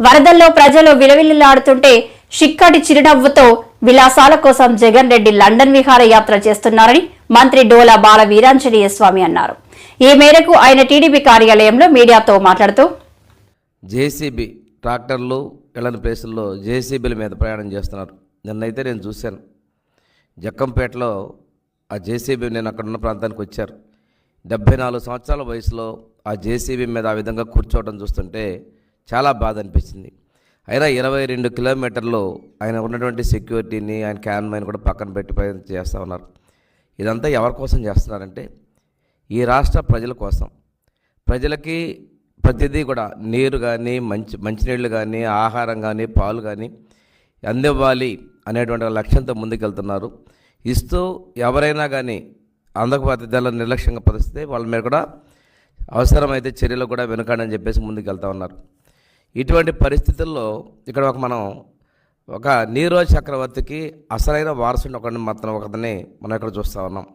వరదల్లో ప్రజలు విలవిల్లాడుతుంటే చిక్కటి చిరునవ్వుతో విలాసాల కోసం జగన్ రెడ్డి లండన్ విహారయాత్ర చేస్తున్నారని మంత్రి డోలా బాల వీరాంజనేయ స్వామి అన్నారు. ఈ మేరకు ఆయన టీడీపీ కార్యాలయంలో మీడియాతో మాట్లాడుతూ జేసీబీ ట్రాక్టర్లు ఇళ్ళని ప్లేసుల్లో జేసీబీల మీద ప్రయాణం చేస్తున్నారు. నిన్నైతే నేను చూశాను. జక్కంపేటలో ఆ జేసీబీ నేను అక్కడ ఉన్న ప్రాంతానికి వచ్చారు. డెబ్భై నాలుగు సంవత్సరాల వయసులో ఆ జేసీబీ మీద ఆ విధంగా కూర్చోవడం చూస్తుంటే చాలా బాధ అనిపించింది అయినా ఇరవై రెండు కిలోమీటర్లు ఆయన ఉన్నటువంటి సెక్యూరిటీని ఆయన క్యాన్ మైన్ కూడా పక్కన పెట్టి చేస్తూ ఉన్నారు. ఇదంతా ఎవరి కోసం చేస్తున్నారంటే ఈ రాష్ట్ర ప్రజల కోసం. ప్రజలకి ప్రతిదీ కూడా నీరు కానీ మంచి మంచినీళ్ళు కానీ ఆహారం కానీ పాలు కానీ అందివ్వాలి అనేటువంటి లక్ష్యంతో ముందుకెళ్తున్నారు. ఇస్తూ ఎవరైనా కానీ అందకపోతే దానిలో నిర్లక్ష్యంగా పరిస్థితి వాళ్ళ మీద కూడా అవసరమైతే చర్యలు కూడా వెనుకాడని చెప్పేసి ముందుకెళ్తా ఉన్నారు. ఇటువంటి పరిస్థితుల్లో ఇక్కడ ఒక మనం ఒక నీరో చక్రవర్తికి అసలైన వారసుని ఒకరిని మాత్రం ఒకరిని మనం ఇక్కడ చూస్తూ ఉన్నాం.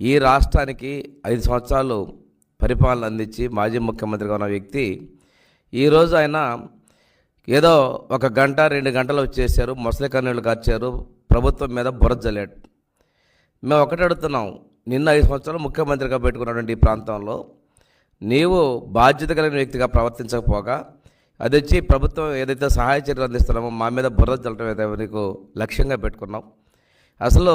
ఈ రాష్ట్రానికి ఐదు సంవత్సరాలు పరిపాలన అందించి మాజీ ముఖ్యమంత్రిగా ఉన్న వ్యక్తి ఈరోజు ఆయన ఏదో ఒక గంట రెండు గంటలు వచ్చేసారు ముసలి కన్నీళ్ళు కార్చారు ప్రభుత్వం మీద బురద మేము ఒకటి అడుగుతున్నాం నిన్న ఐదు సంవత్సరాలు ముఖ్యమంత్రిగా పెట్టుకున్నటువంటి ఈ ప్రాంతంలో నీవు బాధ్యత కలిగిన వ్యక్తిగా ప్రవర్తించకపోగా అది వచ్చి ప్రభుత్వం ఏదైతే సహాయ చర్యలు అందిస్తున్నామో మా మీద బురద చల్లటం అయితే నీకు లక్ష్యంగా పెట్టుకున్నాం. అసలు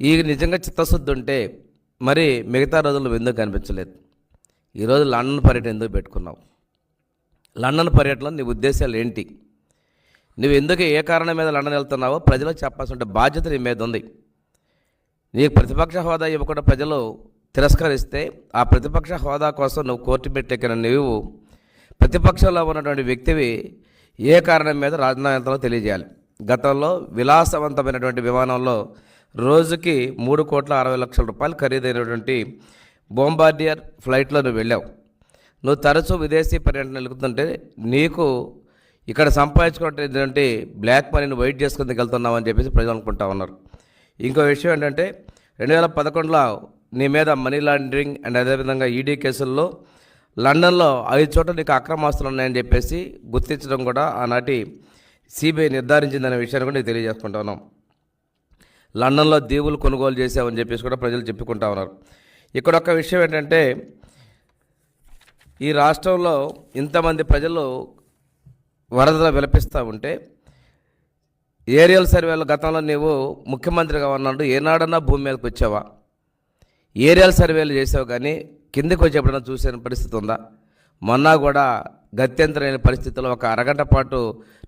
ఈ నిజంగా చిత్తశుద్ధి ఉంటే మరి మిగతా రోజులు ఎందుకు కనిపించలేదు? ఈరోజు లండన్ పర్యటన ఎందుకు పెట్టుకున్నావు? లండన్ పర్యటనలో నీ ఉద్దేశాలు ఏంటి? నువ్వు ఎందుకు ఏ కారణం మీద లండన్ వెళ్తున్నావో ప్రజలకు చెప్పాల్సిన బాధ్యత నీ మీద ఉంది. నీకు ప్రతిపక్ష హోదా ఇవ్వకుండా ప్రజలు తిరస్కరిస్తే ఆ ప్రతిపక్ష హోదా కోసం నువ్వు కోర్టు పెట్టెక్కిన నువ్వు ప్రతిపక్షంలో ఉన్నటువంటి వ్యక్తివి ఏ కారణం మీద రాజధానిలో తెలియజేయాలి? గతంలో విలాసవంతమైనటువంటి విమానంలో రోజుకి మూడు కోట్ల అరవై లక్షల రూపాయలు ఖరీదైనటువంటి బొంబార్డియర్ ఫ్లైట్లో నువ్వు వెళ్ళావు. నువ్వు తరచూ విదేశీ పర్యటన వెళ్తుంటే నీకు ఇక్కడ సంపాదించుకున్నటువంటి బ్లాక్ మనీని వైట్ చేసుకుని వెళ్తున్నావు అని చెప్పేసి ప్రజలు అనుకుంటా ఉన్నారు. ఇంకో విషయం ఏంటంటే రెండు వేల పదకొండులో నీ మీద మనీ లాండరింగ్ అండ్ అదేవిధంగా ఈడీ కేసుల్లో లండన్లో ఐదు చోట్ల నీకు అక్రమాస్తులు ఉన్నాయని చెప్పేసి గుర్తించడం కూడా ఆనాటి సిబిఐ నిర్ధారించిందనే విషయాన్ని కూడా నీకు తెలియజేసుకుంటా ఉన్నాం. లండన్లో దీవులు కొనుగోలు చేసామని చెప్పేసి కూడా ప్రజలు చెప్పుకుంటా ఉన్నారు. ఇక్కడ ఒక విషయం ఏంటంటే ఈ రాష్ట్రంలో ఇంతమంది ప్రజలు వరదలు విలపిస్తూ ఉంటే ఏరియల్ సర్వేలు గతంలో నీవు ముఖ్యమంత్రిగా ఉన్నాడు ఏనాడన్నా భూమి మీదకి వచ్చావా? ఏరియల్ సర్వేలు చేసావు కానీ కిందకి వచ్చి ఎప్పుడైనా చూసిన పరిస్థితి ఉందా? మొన్న కూడా గత్యంతరైన పరిస్థితుల్లో ఒక అరగంట పాటు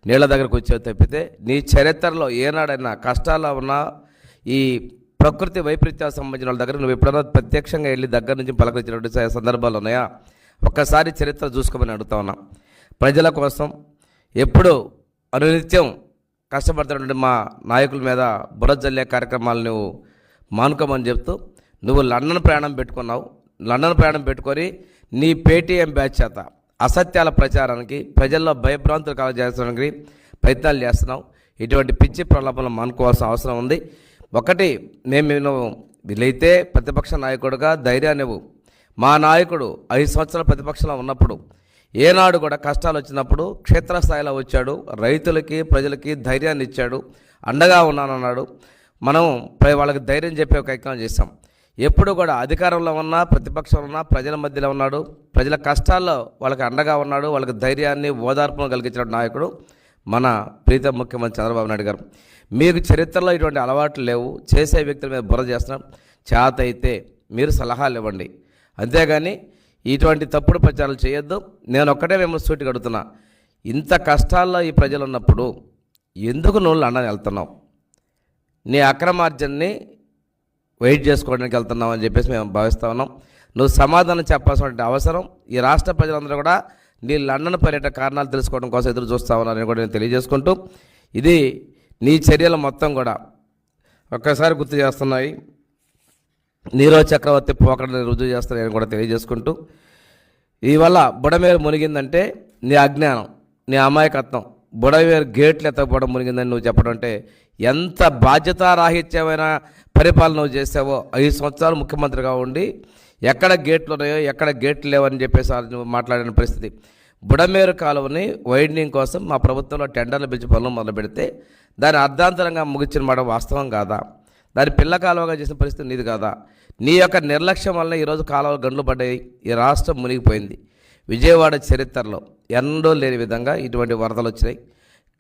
నీళ్ళ దగ్గరకు వచ్చే తప్పితే నీ చరిత్రలో ఏనాడైనా కష్టాల్లో ఉన్న ఈ ప్రకృతి వైపరీత్యాలకు సంబంధించిన వాళ్ళ దగ్గర నువ్వు ఎప్పుడైనా ప్రత్యక్షంగా వెళ్ళి దగ్గర నుంచి పలకరించినటువంటి సందర్భాలు ఉన్నాయా? ఒక్కసారి చరిత్ర చూసుకోమని అడుగుతా ఉన్నా. ప్రజల కోసం ఎప్పుడు అనునిత్యం కష్టపడుతున్నటువంటి మా నాయకుల మీద బురద జల్లే కార్యక్రమాలు నువ్వు మానుకోమని చెప్తూ నువ్వు లండన్ ప్రయాణం పెట్టుకున్నావు. లండన్ ప్రయాణం పెట్టుకొని నీ పేటీఎం బ్యాచ్ చేత అసత్యాల ప్రచారానికి ప్రజల్లో భయభ్రాంతులు కలగజేయడానికి ప్రయత్నాలు చేస్తున్నాం ఇటువంటి పిచ్చి ప్రలాపనలు మానుకోవాల్సిన అవసరం ఉంది. ఒకటి మేము నువ్వు వీలైతే ప్రతిపక్ష నాయకుడుగా ధైర్యాన్ని ఇవ్వు. మా నాయకుడు ఐదు సంవత్సరాల ప్రతిపక్షంలో ఉన్నప్పుడు ఏనాడు కూడా కష్టాలు వచ్చినప్పుడు క్షేత్రస్థాయిలో వచ్చాడు రైతులకి ప్రజలకి ధైర్యాన్ని ఇచ్చాడు అండగా ఉన్నానన్నాడు. మనం వాళ్ళకి ధైర్యం చెప్పే ఒక ప్రయత్నం చేశాం. ఎప్పుడు కూడా అధికారంలో ఉన్నా ప్రతిపక్షంలో ఉన్నా ప్రజల మధ్యలో ఉన్నాడు. ప్రజల కష్టాల్లో వాళ్ళకి అండగా ఉన్నాడు. వాళ్ళకి ధైర్యాన్ని ఓదార్పును కలిగించిన నాయకుడు మన ప్రీత ముఖ్యమంత్రి చంద్రబాబు నాయుడు గారు. మీకు చరిత్రలో ఇటువంటి అలవాట్లు లేవు. చేసే వ్యక్తుల మీద బుర్ర చేస్తున్నాం. చేత అయితే మీరు సలహాలు ఇవ్వండి. అంతేగాని ఇటువంటి తప్పుడు ప్రచారాలు చేయొద్దు. నేను ఒక్కటే మిమ్మల్ని సూటి అడుగుతున్నా ఇంత కష్టాల్లో ఈ ప్రజలు ఉన్నప్పుడు ఎందుకు నువ్వు లండన్ వెళ్తున్నావు? నీ అక్రమార్జన్ని వెయిట్ చేసుకోవడానికి వెళ్తున్నామని అని చెప్పేసి మేము భావిస్తూ ఉన్నాం. నువ్వు సమాధానం చెప్పాల్సిన అవసరం. ఈ రాష్ట్ర ప్రజలందరూ కూడా నీ లండన్ పర్యటన కారణాలు తెలుసుకోవడం కోసం ఎదురు చూస్తా ఉన్నారని కూడా నేను తెలియజేసుకుంటూ ఇది నీ చర్యలు మొత్తం కూడా ఒక్కసారి గుర్తు చేస్తున్నాయి. నీరో చక్రవర్తి పోకడని రుజువు చేస్తున్నాయని కూడా తెలియజేసుకుంటూ ఇవల్ల బుడమేరు మునిగిందంటే నీ అజ్ఞానం నీ అమాయకత్వం. బుడమేరు గేట్లు ఎత్తకపోవడం మునిగిందని నువ్వు చెప్పడం అంటే ఎంత బాధ్యతారాహిత్యమైన పరిపాలన నువ్వు చేసావో ఐదు సంవత్సరాలు ముఖ్యమంత్రిగా ఉండి ఎక్కడ గేట్లు ఉన్నాయో ఎక్కడ గేట్లు లేవని చెప్పేసి నువ్వు మాట్లాడిన పరిస్థితి. బుడమేరు కాలువని వైడనింగ్ కోసం మా ప్రభుత్వంలో టెండర్లు పిలిచి పనులు మొదలు పెడితే దాన్ని అర్ధాంతరంగా ముగించిన మాట వాస్తవం కాదా? దాని పిల్ల కాలువగా చేసిన పరిస్థితి నీది కాదా? నీ యొక్క నిర్లక్ష్యం వల్ల ఈరోజు కాలువలు గండ్లు పడ్డాయి. ఈ రాష్ట్రం మునిగిపోయింది. విజయవాడ చరిత్రలో ఎన్నడూ లేని విధంగా ఇటువంటి వరదలు వచ్చినాయి.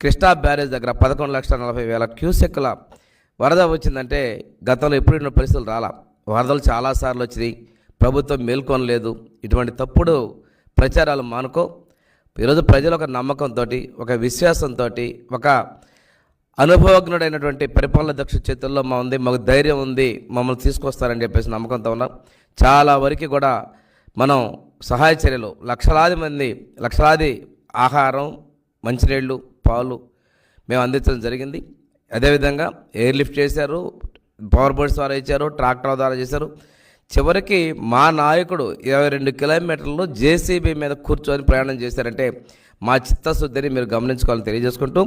కృష్ణా బ్యారేజ్ దగ్గర పదకొండు లక్షల నలభై వేల క్యూసెక్ల వరద వచ్చిందంటే గతంలో ఎప్పుడు పరిస్థితులు రాలా? వరదలు చాలాసార్లు వచ్చినాయి. ప్రభుత్వం మేల్కొనలేదు. ఇటువంటి తప్పుడు ప్రచారాలు మానుకో. ఈరోజు ప్రజలు ఒక నమ్మకంతో ఒక విశ్వాసంతో ఒక అనుభవజ్ఞుడైనటువంటి పరిపాలన దక్ష చేతుల్లో మా ఉంది మాకు ధైర్యం ఉంది మమ్మల్ని తీసుకొస్తారని చెప్పేసి నమ్మకంతో ఉన్నాం. చాలా వరకు కూడా మనం సహాయ చర్యలు లక్షలాది మంది లక్షలాది ఆహారం మంచినీళ్ళు పాలు మేము అందించడం జరిగింది. అదేవిధంగా ఎయిర్ లిఫ్ట్ చేశారు పవర్ బోట్స్ ద్వారా ఇచ్చారు ట్రాక్టర్ ద్వారా చేశారు. చివరికి మా నాయకుడు ఇరవై రెండు కిలోమీటర్లు జేసీబీ మీద కూర్చొని ప్రయాణం చేశారంటే మా చిత్తశుద్ధిని మీరు గమనించుకోవాలని తెలియజేసుకుంటూ